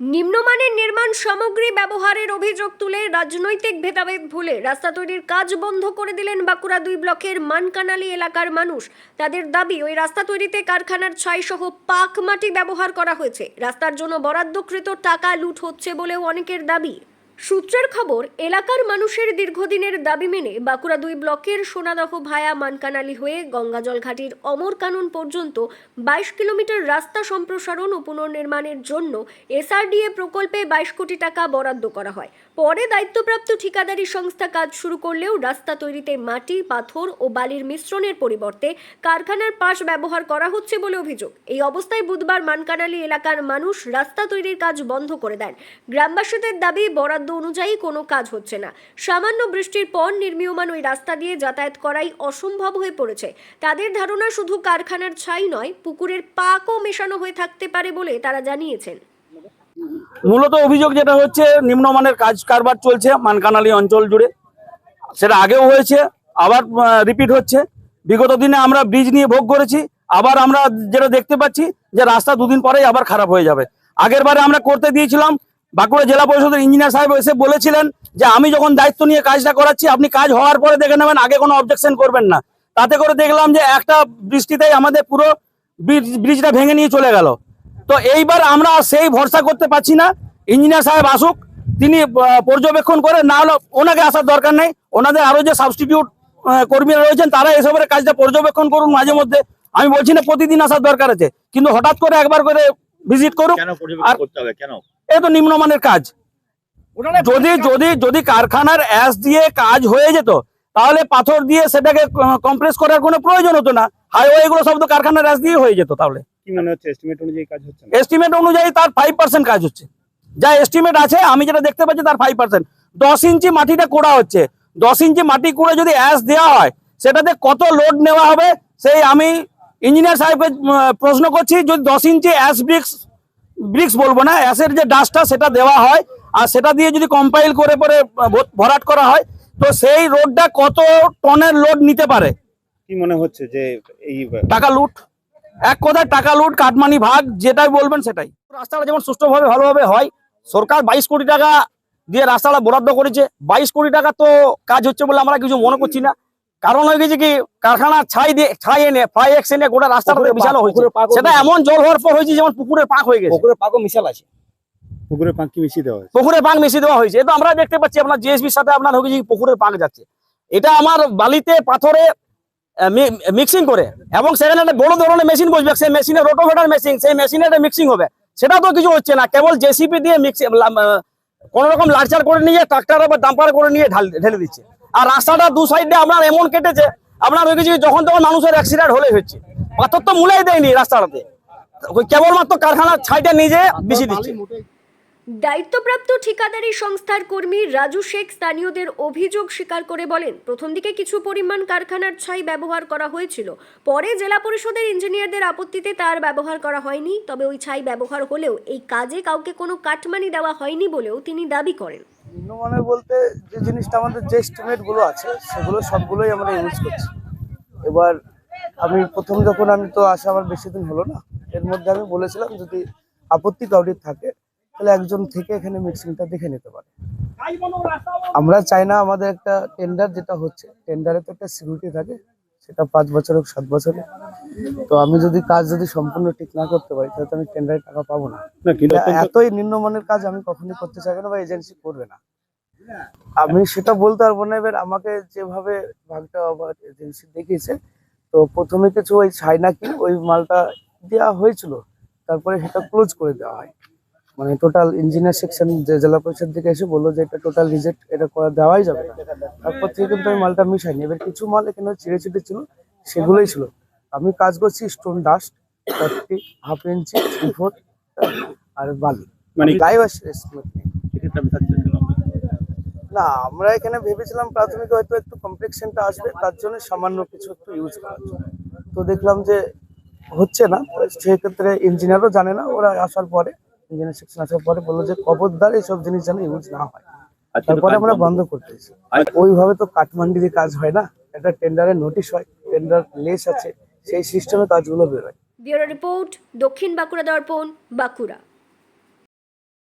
নিম্নমানের নির্মাণ সামগ্রী ব্যবহারের অভিযোগ তুলে রাজনৈতিক ভেদাভেদ ভুলে রাস্তা তৈরির কাজ বন্ধ করে দিলেন বাঁকুড়া দুই ব্লকের মানকানালি এলাকার মানুষ। তাদের দাবি, ওই রাস্তা তৈরিতে কারখানার ছাইসহ পাক মাটি ব্যবহার করা হয়েছে। রাস্তার জন্য বরাদ্দকৃত টাকা লুট হচ্ছে বলেও অনেকের দাবি। সূত্রের খবর, এলাকার মানুষের দীর্ঘদিনের দাবি মেনে বাঁকুড়া দুই ব্লকের সোনাদহ ভায়া মানকানালি হয়ে গঙ্গাজল ঘাটির অমর কানুন পর্যন্ত বাইশ কিলোমিটার রাস্তা সম্প্রসারণ ও পুনর্নির্মাণের জন্য এসআরডিএ প্রকল্পে বাইশ কোটি টাকা বরাদ্দ করা হয়। পরে দায়িত্বপ্রাপ্ত ঠিকাদারি সংস্থা কাজ শুরু করলেও রাস্তা তৈরিতে মাটি, পাথর ও বালির মিশ্রণের পরিবর্তে কারখানার পাশ ব্যবহার করা হচ্ছে বলে অভিযোগ। এই অবস্থায় বুধবার মানকানালি এলাকার মানুষ রাস্তা তৈরির কাজ বন্ধ করে দেন। গ্রামবাসীদের দাবি, বরাদ্দ অনুযায়ী কোনো কাজ হচ্ছে না। সামান্য বৃষ্টির পর নির্মীয়মান ওই রাস্তা দিয়ে যাতায়াত করাই অসম্ভব হয়ে পড়েছে। তাদের ধারণা শুধু কারখানার ছাই নয়, পুকুরের পাকও মেশানো হয়ে থাকতে পারে বলে তারা জানিয়েছেন। মূলত অভিযোগ যেটা হচ্ছে, নিম্নমানের কাজ কারবার চলছে মানকানালি অঞ্চল জুড়ে। সেটা আগেও হয়েছে, আবার রিপিট হচ্ছে। বিগত দিনে আমরা ব্রিজ নিয়ে ভোগ করেছি, আবার আমরা যেটা দেখতে পাচ্ছি যে রাস্তা দুদিন পরেই আবার খারাপ হয়ে যাবে। আগের বারে আমরা করতে দিয়েছিলাম বাঁকুড়া জেলা পরিষদের ইঞ্জিনিয়ার সাহেব এসে বলেছিলেন যে আমি যখন দায়িত্ব নিয়ে কাজটা করাচ্ছি আপনি কাজ হওয়ার পরে দেখে নেবেন আগে কোনো অবজেকশন করবেন না। তাতে করে দেখলাম যে একটা বৃষ্টিতেই আমাদের পুরো ব্রিজটা ভেঙে নিয়ে চলে গেল। তো এইবার আমরা সেই ভরসা করতে পারছি না। ইঞ্জিনিয়ার সাহেব আসুক তিনি পর্যবেক্ষণ করে না হলে ওনাকে আসার দরকার নেই। ওনাদের আরও যে সাবস্টিটিউট কর্মীরা রয়েছেন তারা এসবের কাজটা পর্যবেক্ষণ করুন মাঝে মধ্যে। আমি বলছি না প্রতিদিন আসার দরকার আছে কিন্তু হঠাৎ করে একবার করে ভিজিট করুক। আর- কেন? এ তো নিম্নমানের কাজ। যদি যদি যদি কারখানার অ্যাস দিয়ে কাজ হয়ে যেত তাহলে পাথর দিয়ে সেটাকে কম্প্রেস করার কোনো প্রয়োজন হতো না। হাইওয়ে এগুলো সব তো কারখানার অ্যাস দিয়ে হয়ে যেত তাহলে। এস্টিমেট অনুযায়ী তার ফাইভ পার্সেন্ট কাজ হচ্ছে। যা এস্টিমেট আছে আমি যেটা দেখতে পাচ্ছি তার ফাইভ পার্সেন্ট দশ ইঞ্চি মাটিটা কোড়া হচ্ছে। দশ ইঞ্চি মাটি কুড়ে যদি অ্যাস দেওয়া হয় সেটাতে কত লোড নেওয়া হবে? সেই আমি ইঞ্জিনিয়ার সাহেবকে প্রশ্ন করছি যদি দশ ইঞ্চি অ্যাস ব্রিক্স ব্রিক্স বলব না অ্যাসের যে ডাস্টটা সেটা দেওয়া হয় আর সেটা দিয়ে যদি কম্পাইল করে পরে ভরাট করা হয় তো সেই রোডটা কত টনের লোড নিতে পারে? কি মনে হচ্ছে যে এই টাকা লুট। এক কথায় টাকা লুট কাটমানি ভাগ যেটাই বলবেন সেটাই। রাস্তাটা যেমন সুষ্ঠুভাবে ভালোভাবে হয় সরকার বাইশ কোটি টাকা দিয়ে রাস্তাটা বরাদ্দ করেছে। বাইশ কোটি টাকা তো কাজ হচ্ছে বলে আমরা কিছু মনে করছি না। কারণ হয়ে গেছে কি কারখানা ছাই দিয়ে ছাই এনে ফ্লাই এক্স এনে গোটা রাস্তাটা বিশাল হয়েছে। সেটা এমন জল হওয়ার পর হয়েছে যেমন পুকুরের পাক হয়ে গেছে। পুকুরে পাকও মিশাল আছে। পুকুরে পাঁকি মিশিয়ে দেওয়া হয়েছে? পুকুরে পাক মিশিয়ে দেওয়া হয়েছে। এটা আমরা দেখতে পাচ্ছি আপনার জিএসবির সাথে আপনার হয়ে গেছে পুকুরের পাক যাচ্ছে। এটা আমার বালিতে পাথরে মিক্সিং করে। এবং সেখানে একটা বড় ধরনের মেশিন বসবে। সেই মেশিনে রোটোভেটার মেশিন সেই মেশিনে একটা মিক্সিং হবে। সেটা তো কিছু হচ্ছে না। কেবল জেসিপি দিয়ে মিক্সিং কোন রকম লাড়চার করে নিয়ে ট্রাক্টর বা ডাম্পার করে নিয়ে ঢাল ঢেলে দিচ্ছে। আর রাস্তাটা দু সাইডে আপনার এমন কেটেছে আপনার হয়ে গেছে যখন তখন মানুষের অ্যাক্সিডেন্ট হলে হচ্ছে। পাথর তো মূলেই দেয়নি রাস্তাটাতে। ওই কেবলমাত্র কারখানার ছাইটা নিজে বেশি দিচ্ছে। দায়িত্বপ্রাপ্ত ঠিকাদারি সংস্থার কর্মী রাজু শেখ স্থানীয়দের অভিযোগ স্বীকার করে বলেন প্রথম দিকে কিছু পরিমাণ কারখানার ছাই ব্যবহার করা হয়েছিল। পরে জেলা পরিষদের ইঞ্জিনিয়ারদের আপত্তিতে তার ব্যবহার করা হয়নি তবে ওই ছাই ব্যবহার হলেও এই কাজে কাউকে কোনো কাটমানি দেওয়া হয়নি বলেও তিনি দাবি করেন। নিম্নমানের বলতে যে জিনিসটা আমাদের যে এস্টিমেটগুলো আছে, সেগুলো সবগুলোই আমরা ইউজ করছি। এবার আমি প্রথম যখন আমি তো আসা আমার বেশি দিন হলো না, এর মধ্যে আমি বলেছিলাম যদি আপত্তি কাউরির থাকে, তাহলে একজন থেকে এখানে মিক্সিংটা দেখে নিতে পারে। আমরা চাই না আমাদের একটা টেন্ডার যেটা হচ্ছে টেন্ডারে তো একটা সিকিউরিটি থাকে সেটা পাঁচ বছর হোক সাত বছর তো আমি যদি কাজ যদি সম্পূর্ণ ঠিক না করতে পারি তাহলে তো আমি টেন্ডারে টাকা পাবো না। এতই নিম্নমানের কাজ আমি কখনোই করতে চাইব না বা এজেন্সি করবে না। আমি সেটা বলতে পারব না। এবার আমাকে যেভাবে ভাগটা আবার এজেন্সি দেখিয়েছে তো প্রথমে কিছু ওই চাইনা কি ওই মালটা দেওয়া হয়েছিল তারপরে সেটা ক্লোজ করে দেওয়া হয়। মানে টোটাল ইঞ্জিনিয়ার সেকশন যে জেলা পরিষদ থেকে এসে বলল যে এটা টোটাল রিজেক্ট এটা করা দেওয়াই যাবে না। তারপর থেকে কিন্তু আমি মালটা মিশাইনি এবার কিছু মাল এখানে চিড়ে চিড়ে ছিল সেগুলোই ছিল। আমি কাজ করছি stone dust thirty half inch three four আর বালি। মানে গায়ে না আমরা এখানে ভেবেছিলাম প্রাথমিক হয়তো একটু কমপ্লেক্সনটা আসবে তার জন্য সামান্য কিছু একটু ইউজ করার তো দেখলাম যে হচ্ছে না সেক্ষেত্রে ইঞ্জিনিয়ারও জানে না ওরা আসার পরে ইঞ্জিনিয়ার সেকশন আসার পরে বলল যে কবরদার এইসব জিনিস যেন ইউজ না হয়। তারপরে আমরা বন্ধ। করতেছি ওইভাবে তো কাঠমান্ডিতে কাজ হয় না একটা টেন্ডারের নোটিশ হয় টেন্ডার লেস আছে সেই সিস্টেমে কাজগুলো বেরোয়। ব্যুরো রিপোর্ট দক্ষিণ বাঁকুড়া দর্পণ বাঁকুড়া।